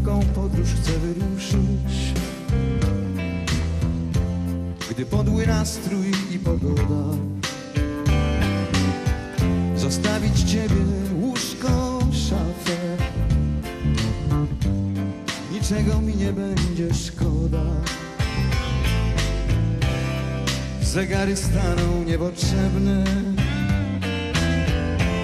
taką podróż chcę wyruszyć. Gdy podły nastrój i pogoda Zostawić ciebie łóżko, szafę. Niczego mi nie będzie szkoda. Zegary staną niepotrzebne.